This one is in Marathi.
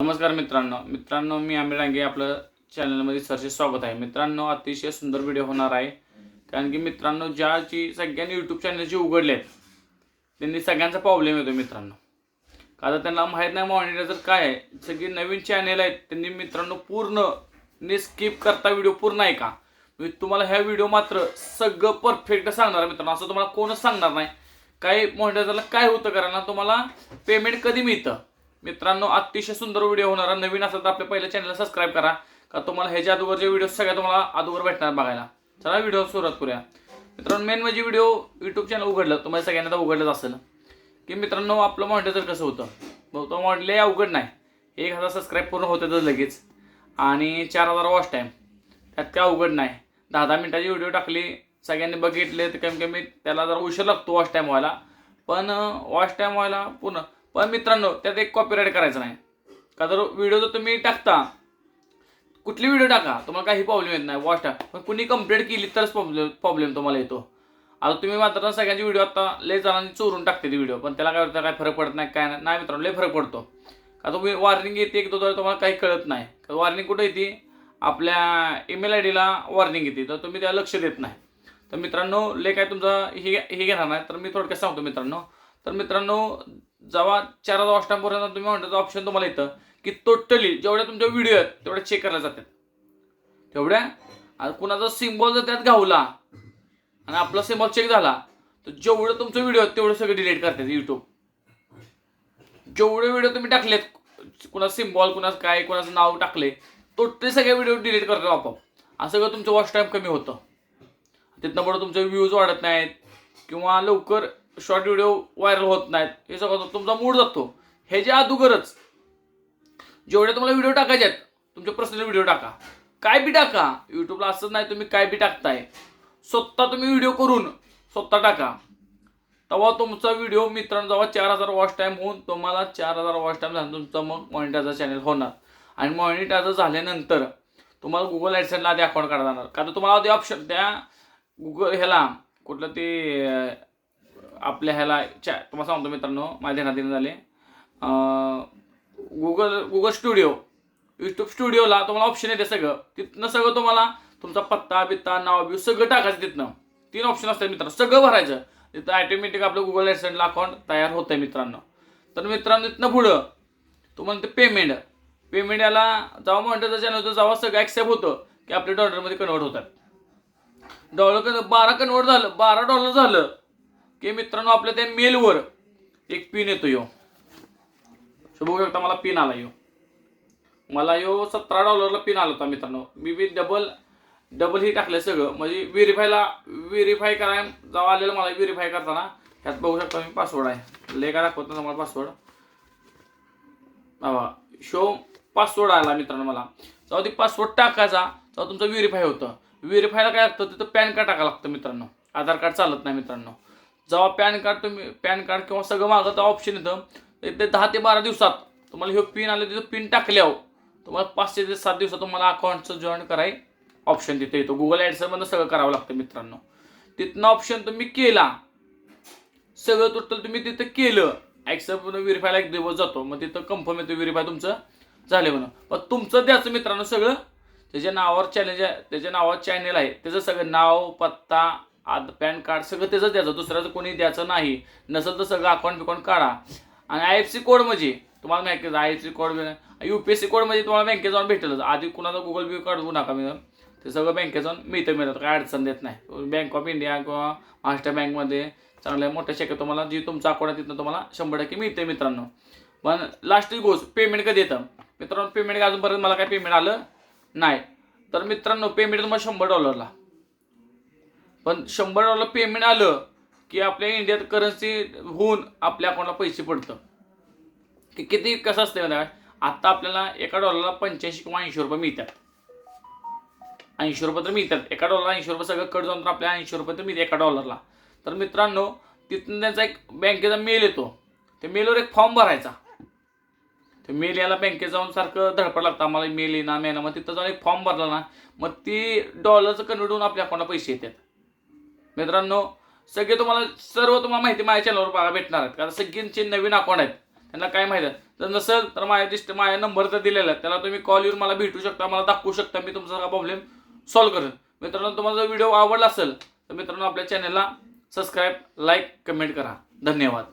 नमस्कार मित्रांनो. मित्रांनो मी आम्ही डांगे आपलं चॅनलमध्ये सरचे स्वागत आहे. मित्रांनो अतिशय सुंदर व्हिडिओ होणार आहे. कारण की मित्रांनो ज्याची सगळ्यांनी यूट्यूब चॅनल जे उघडले आहेत त्यांनी सगळ्यांचा प्रॉब्लेम येतो मित्रांनो. का तर त्यांना माहीत नाही मॉनिटायझर काय आहे. सगळी नवीन चॅनेल आहेत. त्यांनी मित्रांनो पूर्ण ने स्किप करता व्हिडिओ पूर्ण आहे का? मी तुम्हाला ह्या व्हिडिओ मात्र सगळं परफेक्ट सांगणार आहे मित्रांनो. असं तुम्हाला कोणच सांगणार नाही. काय मॉनिटायझरला काय होतं कारण तुम्हाला पेमेंट कधी मिळतं? मित्रांनो अतिशय सुंदर व्हिडिओ होणार. नवीन असेल तर आपल्या पहिल्या चॅनलला सबस्क्राईब करा. का तुम्हाला ह्याच्या अगोदरचे व्हिडिओ सगळ्या तुम्हाला अगोदर भेटणार बघायला. चला व्हिडिओ सुरुवात करूया. मित्रांनो मेन म्हणजे व्हिडिओ यूट्यूब चॅनल उघडलं. तुम्हाला सगळ्यांना तर उघडलंच असेल. की मित्रांनो आपलं मॉनिटर कसं होतं? मग तो मॉडेल या अवघड नाही. एक हजार सबस्क्राईब पूर्ण होतं लगेच. आणि चार हजार वॉच टाईम त्यात काय अवघड नाही. दहा दहा मिनिटाची व्हिडिओ टाकली. सगळ्यांनी बघितले तर कमी कमी त्याला जरा उशीर लागतो वॉच टाईम व्हायला. पण वॉच टाईम व्हायला पूर्ण पण मित्रांनो त्यात एक कॉपीराईट करायचं नाही. का तर व्हिडिओ जर तुम्ही टाकता कुठली व्हिडिओ टाका तुम्हाला काही प्रॉब्लेम येत नाही वॉच टाक. पण कुणी कंप्लीट केली तरच प्रॉब्लेम प्रॉब्लेम तुम्हाला येतो. आता तुम्ही मात्र सगळ्यांची व्हिडिओ आता लय जणांनी चोरून टाकते ती व्हिडिओ पण त्याला काय होतं काय फरक पडत नाही काय नाही? मित्रांनो लय फरक पडतो. का तुम्ही वॉर्निंग येते एक दोन तुम्हाला काही कळत नाही. वॉर्निंग कुठं येते? आपल्या ईमेल आय डीला वॉर्निंग येते. तर तुम्ही त्याला लक्ष देत नाही. तर मित्रांनो लय काय तुमचं हे हे घेणार नाही. तर मी थोडक्यात सांगतो मित्रांनो. तर मित्रांनो जेव्हा चार हजार वाजतापर्यंत तुम्ही म्हणतो ऑप्शन तुम्हाला येतं. की टोटली जेवढ्या तुमच्या व्हिडिओ आहेत तेवढ्या चेक करायला जातात. तेवढ्या? कुणाचा सिम्बॉल जर त्यात घावला आणि आपला सिम्बॉल चेक झाला तर जेवढं तुमचं व्हिडिओ आहेत तेवढं सगळं डिलीट करतात यूट्यूब जेवढे व्हिडिओ तुम्ही टाकलेत कुणाचं सिम्बॉल कुणाचं काय कुणाचं नाव टाकले टोटली सगळे व्हिडिओ डिलीट करतात आपोआप. असं सगळं तुमचं वॉच टाईम कमी होतं. तिथनं पुढं तुमचे व्ह्यूज वाढत नाहीत किंवा लवकर शॉर्ट व्हिडिओ व्हायरल होत नाहीत. हे सगळं तुमचा मूड जातो हे जे अगोदरच जेवढे तुम्हाला व्हिडिओ टाकायचे आहेत तुमचे पर्सनल व्हिडिओ टाका. काय बी टाका. यूट्यूबला असंच नाही तुम्ही काय बी टाकताय. स्वतः तुम्ही व्हिडिओ करून स्वतः टाका. तेव्हा तुमचा व्हिडिओ मित्रांनो जेव्हा चार हजार वॉच टाईम होऊन तुम्हाला चार हजार वॉच टाईम झाला तुमचं मग मॉनिटायझर चॅनल होणार. आणि मॉनिटायझर झाल्यानंतर तुम्हाला गुगल ॲडसेनला आधी अकाउंट काढता जाणार कारण तुम्हाला आधी ऑप्शन त्या गुगल ह्याला कुठलं ते आपल्या ह्याला च्या तुम्हाला सांगतो मित्रांनो माझ्या नातीने झाले. गुगल गुगल स्टुडिओ यूट्यूब स्टुडिओला तुम्हाला ऑप्शन येते सगळं. तिथनं सगळं तुम्हाला तुमचा पत्ता बित्ता नाव बिव सगळं टाकायचं तिथनं. तीन ऑप्शन असतात मित्रांनो सगळं भरायचं. तिथं ॲटोमॅटिक आपलं गुगल ॲडसेंटला अकाउंट तयार होतं आहे मित्रांनो. तर मित्रांनो तिथनं पुढं तुम्हाला ते पेमेंट पेमेंट याला जेव्हा म्हणतं चॅनल होतं सगळं ॲक्सेप्ट होतं की आपल्या डॉलरमध्ये कन्वर्ट होतात. डॉलर कन बारा कन्वर्ट झालं बारा डॉलर झालं. की मित्रांनो आपल्या त्या मेलवर एक पिन येतो यो. बघू शकता मला पिन आला यो. मला यो सतरा डॉलरला पिन आला होता मित्रांनो. मी बी डबल डबल ही टाकलं सगळं. म्हणजे व्हेरीफायला व्हेरीफाय कराय जेव्हा आलेलं मला व्हेरीफाय करताना. ह्यात बघू शकता मी पासवर्ड आहे. लय काय दाखवत ना मला पासवर्ड बाबा शो पासवर्ड आला मित्रांनो मला. जेव्हा ती पासवर्ड टाकायचा. तेव्हा तुमचं व्हेरीफाय होतं. व्हेरीफायला काय लागतं? तिथं पॅन कार्ड टाकावं लागतं मित्रांनो. आधार कार्ड चालत नाही मित्रांनो. जेव्हा पॅन कार्ड तुम्ही पॅन कार्ड किंवा सगळं मागं तेव्हा ऑप्शन येतं तर ते दहा ते बारा दिवसात तुम्हाला हे पिन आलं तिथं पिन टाकल्यावर तुम्हाला पाचशे ते सात दिवसात तुम्हाला अकाउंटचं जॉईन कराय ऑप्शन तिथे येतो गुगल ॲडसमधनं सगळं करावं लागतं मित्रांनो. तिथनं ऑप्शन तुम्ही केला. सगळं टोटल तुम्ही तिथं केलं. ॲक्सेप्ट व्हेरीफायला एक दिवस जातो. मग तिथं कन्फर्म येतो व्हेरीफाय तुमचं झाले म्हणून. पण तुमचं द्यायचं मित्रांनो सगळं. त्याच्या नावावर चॅलेंज आहे. त्याच्या नावावर चॅनेल आहे. त्याचं सगळं नाव पत्ता आध पॅन कार्ड सगळं त्याचं द्यायचं दुसऱ्याचं कोणी द्यायचं नाही. नसेल तर सगळं अकाउंट बिकाउंट काढा. आणि आय एफ सी कोड म्हणजे तुम्हाला माहिती I F C code U P S C code म्हणजे तुम्हाला बँकेत जाऊन भेटेलच. आधी कुणाचा गुगल पे काढू नका मी ते सगळं बँकेत जाऊन मिळतं मिळतं. काय अडचण देत नाही. बँक ऑफ इंडिया किंवा महाराष्ट्र बँकमध्ये चांगल्या मोठ्या शाखेत तुम्हाला. जी तुमचं अकाउंट आहे तिथनं तुम्हाला शंभर टक्के मिळते मित्रांनो. पण लास्ट गोष्ट पेमेंट कधी येतं? मित्रांनो पेमेंट अजूनपर्यंत मला काय पेमेंट आलं? नाही. तर मित्रांनो पेमेंट तुम्हाला शंभर डॉलरला पण शंभर डॉलर पेमेंट आलं की आपल्या इंडियात करन्सी होऊन आपल्या अकाउंटला पैसे पडतं. की किती कसं असतं माहिती आहे आत्ता आपल्याला एका डॉलरला पंच्याऐंशी किंवा ऐंशी रुपये मिळतात. ऐंशी रुपये तर मिळतात. एका डॉलरला ऐंशी रुपये सगळं कट जाऊन तर आपल्याला ऐंशी रुपये तर मिळते एका डॉलरला तर मित्रांनो तिथून त्यांचा एक बँकेचा मेल येतो. त्या मेलवर एक फॉर्म भरायचा. ते मेल याला बँकेत जाऊन सारखं धडपड लागतं. आम्हाला मेल येणार मेना मग तिथं जाऊन एक फॉर्म भरला ना मग ती डॉलरचं कन्वर्ट होऊन आपल्या अकाउंटला पैसे येतात. मित्रांनो सगळे तुम्हाला सर्व तुम्हाला माहिती माझ्या चॅनलवर बघा भेटणार आहेत. कारण सगळ्यांचे नवीन अकाउंट आहेत. त्यांना काय माहिती आहे? जर नसेल तर माझ्या डिस्ट माझ्या नंबर तर दिलेला आहे. त्याला तुम्ही कॉल येऊन मला भेटू शकता. मला दाखवू शकता. मी तुमचा सगळा प्रॉब्लेम सॉल्व्ह करेन. मित्रांनो तुम्हाला जर व्हिडिओ आवडला असेल तर मित्रांनो आपल्या चॅनलला सबस्क्राईब लाईक कमेंट करा. धन्यवाद.